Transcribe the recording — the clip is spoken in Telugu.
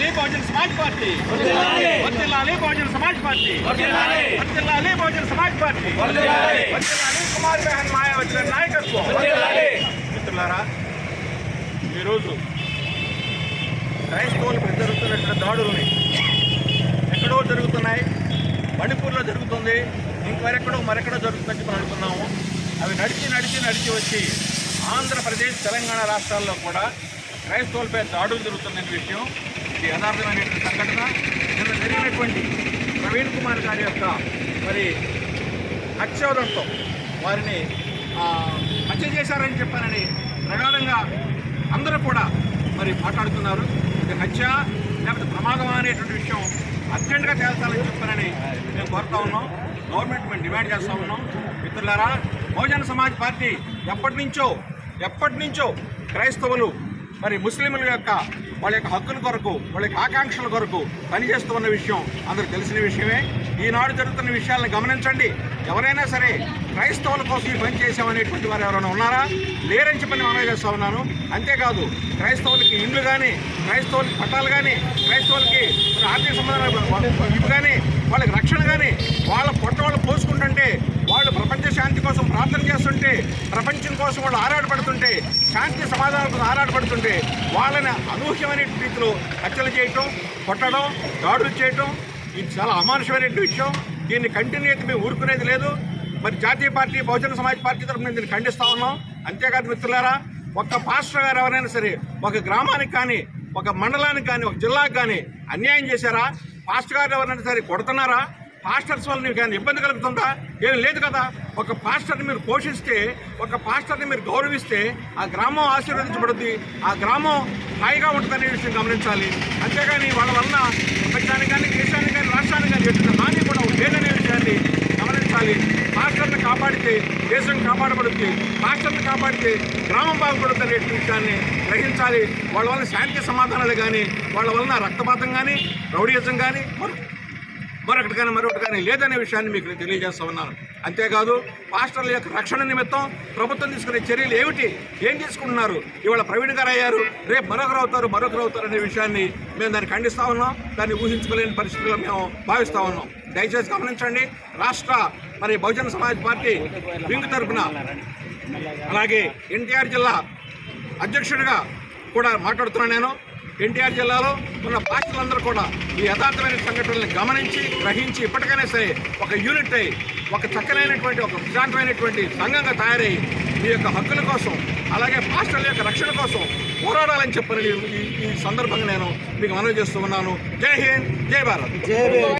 వర్తిల్లాలి బహుజన్ సమాజ్ పార్టీ. వర్తిల్లాలి బహుజన్ సమాజ్ పార్టీ. వర్తిల్లాలి బహుజన్ సమాజ్ పార్టీ. వర్తిల్లాలి కుమార్ బెహన్ మాయావతి నాయకత్వం. మిత్రులారా ఈరోజు క్రైస్తవులపై జరుగుతున్నటువంటి దాడుల్ని ఎక్కడో జరుగుతున్నాయి. మణిపూర్లో జరుగుతుంది. ఇంకెక్కడో మరెక్కడో జరుగుతుందని మనం అనుకున్నాము. అవి నడిచి నడిచి నడిచి వచ్చి ఆంధ్రప్రదేశ్ తెలంగాణ రాష్ట్రాల్లో కూడా క్రైస్తవులపై దాడులు జరుగుతున్న విషయం ఇది యథార్థమైనటువంటి సంఘటన. నిన్న జరిగినటువంటి ప్రవీణ్ కుమార్ గారి యొక్క మరి హత్యోదంతో వారిని హత్య చేశారని చెప్పారని ప్రగాఢంగా అందరూ కూడా మరి మాట్లాడుతున్నారు. ఇది హత్య లేకపోతే ప్రమాదమా అనేటువంటి విషయం అర్జెంటుగా తేల్చాలని చెప్పారని మేము కోరుతా ఉన్నాం. గవర్నమెంట్ మేము డిమాండ్ చేస్తూ ఉన్నాం. మిత్రులారా బహుజన సమాజ్ పార్టీ ఎప్పటి నుంచో ఎప్పటి నుంచో క్రైస్తవులు మరి ముస్లింల యొక్క వాళ్ళ యొక్క హక్కుల కొరకు వాళ్ళ యొక్క ఆకాంక్షల కొరకు పనిచేస్తున్న విషయం అందరికి తెలిసిన విషయమే. ఈనాడు జరుగుతున్న విషయాలను గమనించండి. ఎవరైనా సరే క్రైస్తవుల కోసం ఈ పని చేసామనేటువంటి వారు ఎవరైనా ఉన్నారా? లేరని చెప్పని మనం చేస్తా ఉన్నాను. అంతేకాదు క్రైస్తవులకి ఇండ్లు కానీ క్రైస్తవులకి పట్టాలు కానీ క్రైస్తవులకి ఆర్థిక సంబంధాలు ఇవి కానీ వాళ్ళకి రక్షణ కానీ వాళ్ళ పొట్ట వాళ్ళు పోసుకుంటుంటే వాళ్ళు ప్రపంచ శాంతి కోసం ప్రార్థన చేస్తుంటే ప్రపంచ కోసం వాళ్ళు ఆరాటపడుతుంటే శాంతి సమాధానం కోసం ఆరాటపడుతుంటే వాళ్ళని అనూహ్యమైన రీతిలో హత్యలు చేయటం కొట్టడం దాడులు చేయటం ఇది చాలా అమానుషమైన విషయం. దీన్ని కంటిన్యూ అయితే మేము ఊరుకునేది లేదు. మరి జాతీయ పార్టీ బహుజన సమాజ్ పార్టీ తరఫున దీన్ని ఖండిస్తా ఉన్నాం. అంతేకాదు మిత్రులారా ఒక్క పాస్టర్ గారు ఎవరైనా సరే ఒక గ్రామానికి కానీ ఒక మండలానికి కానీ ఒక జిల్లాకు కానీ అన్యాయం చేశారా? పాస్టర్ గారు ఎవరైనా సరే కొడుతున్నారా? పాస్టర్స్ వల్ల మీకు ఏమైనా ఇబ్బంది కలుగుతుందా? ఏం లేదు కదా. ఒక పాస్టర్ని మీరు పోషిస్తే ఒక పాస్టర్ని మీరు గౌరవిస్తే ఆ గ్రామం ఆశీర్వదించబడుద్ది. ఆ గ్రామం హాయిగా ఉంటుందనే విషయం గమనించాలి. అంతేగాని వాళ్ళ వలన ప్రపంచానికి కానీ దేశానికి కానీ రాష్ట్రానికి కానీ ఎటువంటి హాని కూడా లేదనే విషయాన్ని గమనించాలి. పాస్టర్ని కాపాడితే దేశం కాపాడబడుద్ది. పాస్టర్ని కాపాడితే గ్రామం బాగుపడుతుంది అనే విషయాన్ని గ్రహించాలి. వాళ్ళ వలన శాంతి సమాధానాలు కానీ వాళ్ళ వలన రక్తపాతం కానీ రౌడీయజం కానీ మరొకటి కానీ మరొకటి కానీ లేదనే విషయాన్ని మీకు తెలియజేస్తా ఉన్నాను. అంతేకాదు పాస్టర్ల యొక్క రక్షణ నిమిత్తం ప్రభుత్వం తీసుకునే చర్యలు ఏమిటి? ఏం తీసుకుంటున్నారు? ఇవాళ ప్రవీణ్ గారు అయ్యారు రేపు మరొకరు అవుతారు మరొకరు అవుతారు అనే విషయాన్ని మేము దాన్ని ఖండిస్తా ఉన్నాం. దాన్ని ఊహించుకోలేని పరిస్థితుల్లో మేము భావిస్తా ఉన్నాం. దయచేసి గమనించండి రాష్ట్ర మరి బహుజన సమాజ్ పార్టీ వింగ్ తరఫున అలాగే ఎన్టీఆర్ జిల్లా అధ్యక్షుడిగా కూడా మాట్లాడుతున్నాను నేను. ఎన్టీఆర్ జిల్లాలో ఉన్న పార్టీలందరూ కూడా ఈ యథార్థమైన సంఘటనల్ని గమనించి గ్రహించి ఇప్పటికైనా సరే ఒక యూనిట్ అయి ఒక చక్కనైనటువంటి ఒక ప్రశాంతమైనటువంటి సంఘంగా తయారై మీ యొక్క హక్కుల కోసం అలాగే పాస్టర్ల యొక్క రక్షణ కోసం పోరాడాలని చెప్పని ఈ- ఈ సందర్భంగా నేను మీకు మనవి చేస్తూ ఉన్నాను. జై హింద్ జై భారత్.